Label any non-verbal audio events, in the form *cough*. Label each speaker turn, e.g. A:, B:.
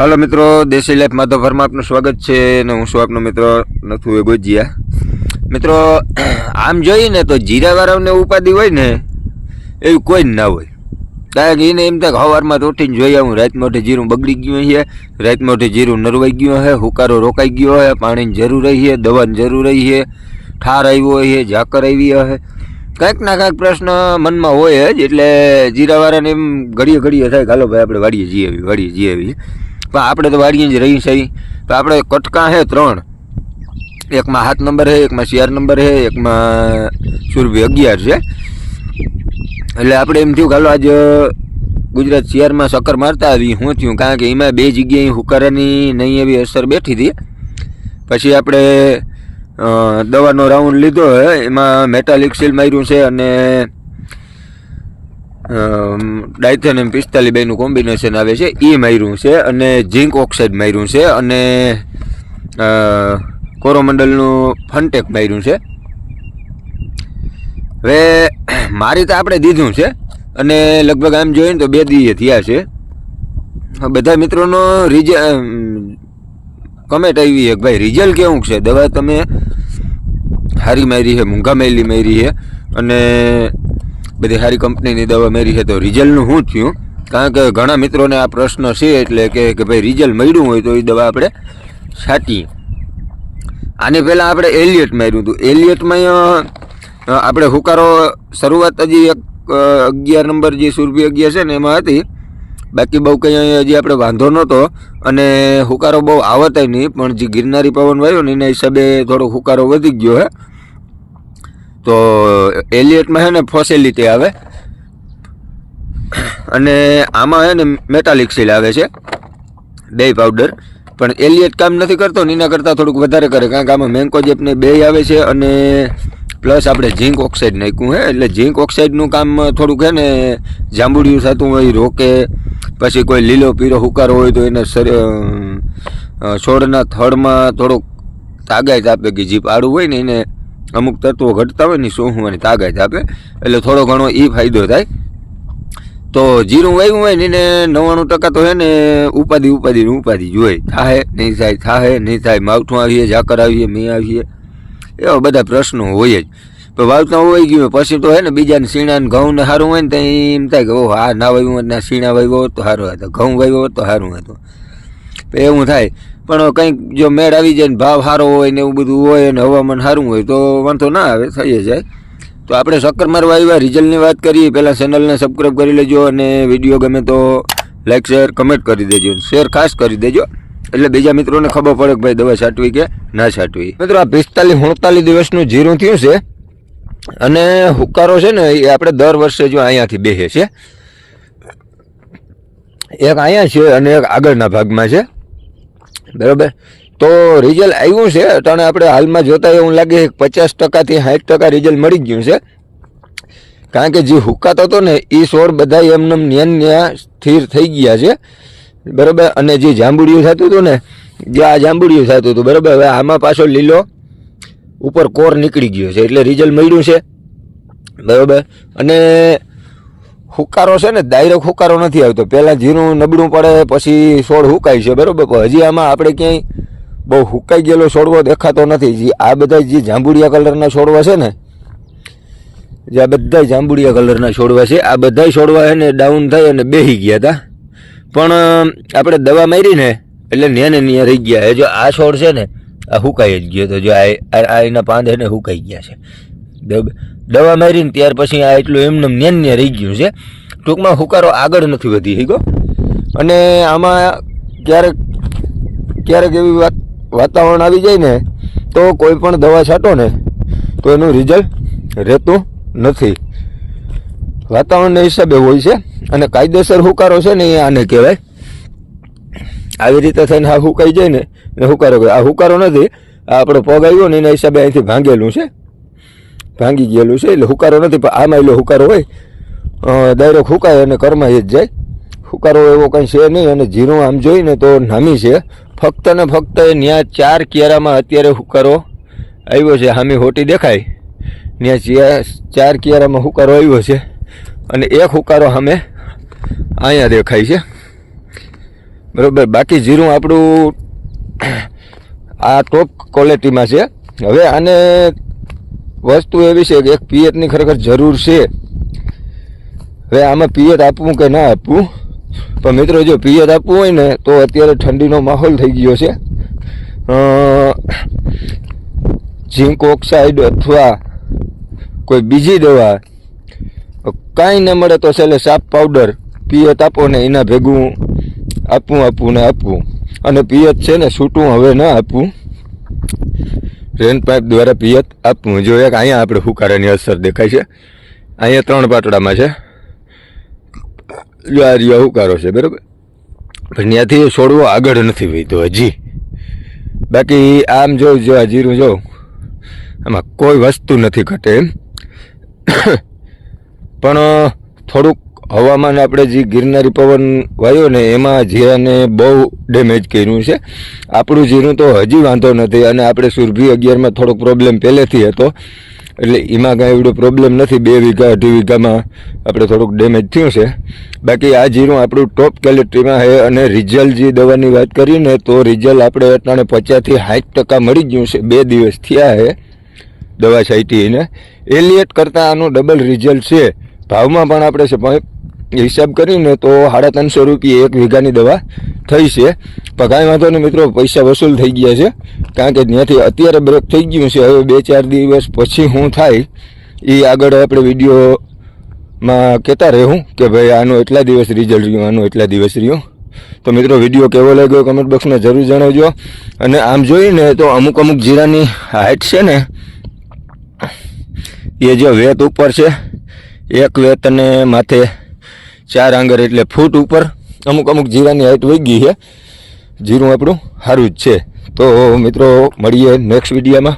A: હાલો મિત્રો, દેશી લાઈફ માધવભરમાં આપનું સ્વાગત છે અને હું શું આપનો મિત્રો નથુ એ ગોજિયા મિત્રો, આમ જોઈએ ને તો જીરાવાળાઓને ઉપાધિ હોય ને, એવું કોઈ જ ના હોય. કારણ કે એને એમ થાય સવારમાં તો ઉઠીને જોઈએ હું રાત મોઢે જીરું બગડી ગયું છે રાત મોઢે જીરું નરવાઈ ગયું છે હુકારો રોકાઈ ગયો છે પાણીની જરૂર રહી છે દવાની જરૂર રહી છે ઠાર આવ્યો છે ઝાકર આવી છે કાંઈક ના કાંઈક પ્રશ્ન મનમાં હોય જ, એટલે જીરાવાળાને એમ ઘડીએ ઘડીએ થાય કે હાલો ભાઈ, આપણે વાડીએ જઈ આવી વાડીએ જઈ આવી પણ આપણે તો વાડીએ જ રહી સહી તો આપણે કટકા છે ત્રણ. એકમાં સાત નંબર છે, એકમાં ચાર નંબર છે, એકમાં સુરભી અગિયાર છે. એટલે આપણે એમ થયું કે આજે ગુજરાત શિયારમાં સકર મારતા આવી હું થયું કારણ કે એમાં બે જગ્યાએ હુકારાની નહીં એવી અસર બેઠી હતી. પછી આપણે દવાનો રાઉન્ડ લીધો એમાં મેટાલિક સીલ માર્યું છે અને ડાયથન એમ પિસ્તાલીસ બેનું કોમ્બિનેશન આવે છે. એ માર્યું છે અને ઝીંક ઓક્સાઇડ માર્યું છે અને કોરોમંડલનું ફનટેક માર્યું છે. હવે, મારી તો આપણે દીધું છે અને લગભગ આમ જોઈએ તો બે દીએ થયા છે. બધા મિત્રોનો રિઝ કમેન્ટ આવી છે ભાઈ રિઝલ્ટ કેવું છે? દવા તમે હારી મારી છે, મૂંઘા મેલી મારી છે અને બધી સારી કંપનીની દવા મેરી છે તો રિઝલ્ટનું શું થયું? કારણ કે ઘણા મિત્રોને આ પ્રશ્ન છે એટલે કે કે ભાઈ રિઝલ્ટ મળ્યું હોય તો એ દવા આપણે છાંટીએ. આની પહેલાં આપણે એલિયટ માર્યું હતું. એલિયટમાં આપણે હુકારો શરૂઆત હજી એક અગિયાર નંબર જે સુરભી અગિયાર છે ને એમાં હતી. બાકી બહુ કંઈ હજી આપણે વાંધો નહોતો. અને હુકારો બહુ આવતાય નહીં, પણ જે ગિરનારી પવન વાયો ને એના હિસાબે થોડો હુકારો વધી ગયો હે. તો એલિયટમાં છે ને ફોસેલિટી આવે. અને આમાં છે ને મેટાલિક સીલ આવે છે બે પાવડર પણ એલિયટ કામ નથી કરતો ને એના કરતાં થોડુંક વધારે કરે, કારણ કે આમાં મેન્કોજેપ ને બે આવે છે અને પ્લસ આપણે ઝીંક ઓક્સાઇડ નાખ્યું હે એટલે ઝીંક ઓક્સાઇડનું કામ થોડુંક હે ને જાંબુડિયું થતું હોય, રોકે, પછી કોઈ લીલો પીરો હુકારો હોય તો એને છોડના થડમાં થોડુંક તાગાયત આપે કે જીપ આડું હોય ને એને અમુક તત્વો ઘટતા હોય ને શું હોવાની તાગાયત આપે, એટલે થોડો ઘણો એ ફાયદો થાય. તો જીરું વાવ્યું હોય ને એને નવ્વાણું ટકા તો હે ને ઉપાધિ ઉપાધિ ઉપાધિ જોઈએ થાહે, નહીં થાય, થાહે, નહીં થાય, માવઠું આવીએ, ઝાકર આવીએ, મેં આવીએ. એવા બધા પ્રશ્નો હોય જ. તો વાવતા હોય ગયું પછી તો હે ને બીજાને સીણા ઘઉંને સારું હોય ને તો એમ થાય કે, ઓહો, આ ના હોત ને સીણા વાવ્યો હોત તો સારું હતું. ઘઉં વાવ્યો હોત તો સારું હતું. એવું થાય. પણ કંઈક જો મેળ આવી જાય ને ભાવ સારો હોય ને એવું બધું હોય ને હવામાન સારું હોય, તો વાંધો ના આવે, થઈ જાય. તો આપણે શક્કર મારવા આવ્યા, રિઝલ્ટની વાત કરીએ, પહેલાં ચેનલને સબસ્ક્રાઈબ કરી લેજો અને વીડિયો ગમે તો લાઈક શેર કમેન્ટ કરી દેજો શેર ખાસ કરી દેજો. એટલે બીજા મિત્રોને ખબર પડે કે ભાઈ દવા છાંટવી કે ના છાંટવી. મિત્રો, આ પિસ્તાલીસ ઉણતાલીસ દિવસનું જીરું થયું છે અને હુકારો છે ને, એ આપણે દર વર્ષે જો અહીંયાથી બેસે છે. એક અહીંયા છે અને એક આગળના ભાગમાં છે. બરાબર? તો રિઝલ્ટ આવ્યું છે અટાણે આપણે હાલમાં જોતા એવું લાગે પચાસ ટકાથી સાઠ ટકા રિઝલ્ટ મળી ગયું છે. કારણ કે જે હુકાતો હતો ને એ સોર બધા એમને ન્યાન ન્યા સ્થિર થઈ ગયા છે. બરાબર? અને જે જાંબુડિયું થતું હતું ને, જે આ જાંબુડિયું થતું હતું, બરાબર? હવે આમાં પાછો લીલો ઉપર કોર નીકળી ગયો છે, એટલે રિઝલ્ટ મળ્યું છે. બરાબર? અને હુકારો છે ને ડાયરેક્ટ હુકારો નથી આવતો. પહેલાં જીરું નબળું પડે, પછી છોડ હુકાય છે, બરાબર? પણ હજી આમાં આપણે ક્યાંય બહુ હુકાઈ ગયેલો છોડવો દેખાતો નથી. જે આ બધા જે જાંબુડિયા કલરના છોડવા છે ને, જે આ બધા જાંબુડિયા કલરના છોડવા છે, આ બધા છોડવા છે ને ડાઉન થઈ અને બેહી ગયા હતા પણ આપણે દવા મારી ને, એટલે ન્યા ને ન્યા રહી ગયા. એ જો આ છોડ છે ને, આ હુકાઈ જ ગયો તો જો આ એના પાંદ છે ને હુકાઈ ગયા છે. દવા મારીને ત્યાર પછી આ એટલું એમને ન્યાન ન્યા રહી ગયું છે. ટૂંકમાં હુકારો આગળ નથી વધી શક્યો. અને આમાં ક્યારેક ક્યારેક એવી વાત, વાતાવરણ આવી જાય ને, તો કોઈ પણ દવા છાંટો ને, તો એનું રિઝલ્ટ રહેતું નથી. વાતાવરણના હિસાબે હોય છે અને કાયદેસર હુકારો છે ને એ આને કહેવાય. આવી રીતે થઈને આ હુકાઈ જાય ને હુકારો આ હુકારો નથી, આ આપણો પગ આવ્યો ને એના હિસાબે અહીંથી ભાંગેલું છે. ભાંગી ગયેલું છે. એટલે હુકારો નથી, પણ આમાં એટલો હુકારો હોય. ડાયરેક્ટ હુકાય અને કરમાં એ જ જાય. હુકારો એવો કંઈ છે નહીં અને જીરું આમ જોઈને તો નામી છે. ફક્ત ને ફક્ત ત્યાં ચાર કિયારામાં અત્યારે હુકારો આવ્યો છે. હામી હોટી દેખાય. ત્યાં ચાર ચાર કિયારામાં હુકારો આવ્યો છે. અને એક હુકારો સામે અહીંયા દેખાય છે. બરાબર, બાકી જીરું આપણું આ ટોપ ક્વોલિટીમાં છે. હવે આને વસ્તુ એવી છે કે એક પિયતની ખરેખર જરૂર છે. હવે આમાં પિયત આપવું કે ના આપવું? પણ મિત્રો, જો પિયત આપવું હોય ને, તો અત્યારે ઠંડીનો માહોલ થઈ ગયો છે. ઝીંક ઓક્સાઇડ અથવા કોઈ બીજી દવા, કાંઈ ન મળે તો છેલ્લે સાપ પાવડર પિયત આપો ને એના ભેગું આપવું આપવું ને આપવું. અને પિયત છે ને, છૂટું હવે ન આપવું. રેન પાઇપ દ્વારા પિયત આપવું જોઈએ એક અહીંયા આપણે હુકારાની અસર દેખાય છે. અહીંયા ત્રણ પાટડામાં છે. જો આ રહ્યો હુકારો છે? બરાબર? પણ ત્યાંથી છોડવો આગળ નથી વધ્યો હજી. બાકી આમ જોઉં જો આ જીરું જોઉં આમાં કોઈ વસ્તુ નથી ઘટે *coughs* પણ થોડુંક હવામાન આપણે જે ગિરનારી પવન વાયો ને, એમાં જીરાને બહુ ડેમેજ કર્યું છે. આપણું જીરું તો હજી વાંધો નથી અને આપણે સુરભી અગિયારમાં થોડોક પ્રોબ્લેમ પહેલેથી હતો. એટલે એમાં કાંઈ એવડો પ્રોબ્લેમ નથી. બે વીઘા, અઢી વીઘામાં આપણે થોડુંક ડેમેજ થયું છે. બાકી આ જીરું આપણું ટોપ ક્વોલિટીમાં છે અને રિઝલ્ટ જે દવાની વાત કરીને તો રિઝલ્ટ આપણે અટાણે પચાસથી સાઠ ટકા મળી ગયું છે. બે દિવસ થયા છે દવા છાંટી એને એલિયટ કરતાં આનું ડબલ રિઝલ્ટ છે. ભાવમાં પણ આપણે છે હિસાબ કરીને તો સાડા ત્રણસો રૂપિયા એક વીઘાની દવા થઈ છે. પણ કાંઈ વાંધો નહીં મિત્રો, પૈસા વસૂલ થઈ ગયા છે. કારણ કે ત્યાંથી અત્યારે બ્રેક થઈ ગયું છે. હવે બે ચાર દિવસ પછી હું થાય એ આગળ આપણે વિડીયોમાં કહેતા રહેવું કે ભાઈ આનું એટલા દિવસ રિઝલ્ટ રહ્યું, આનું એટલા દિવસ રહ્યું. તો મિત્રો, વીડિયો કેવો લાગ્યો કમેન્ટ બોક્સમાં જરૂર જણાવજો. અને આમ જોઈને તો અમુક અમુક જીરાની હાઇટ છે ને, એ જે વેત ઉપર છે, એક વેત અને માથે ચાર આંગર એટલે ફૂટ ઉપર અમુક અમુક જીરાની હાઈટ વહી ગઈ છે. જીરું આપણું સારું જ છે. તો મિત્રો મળીએ નેક્સ્ટ વિડીયોમાં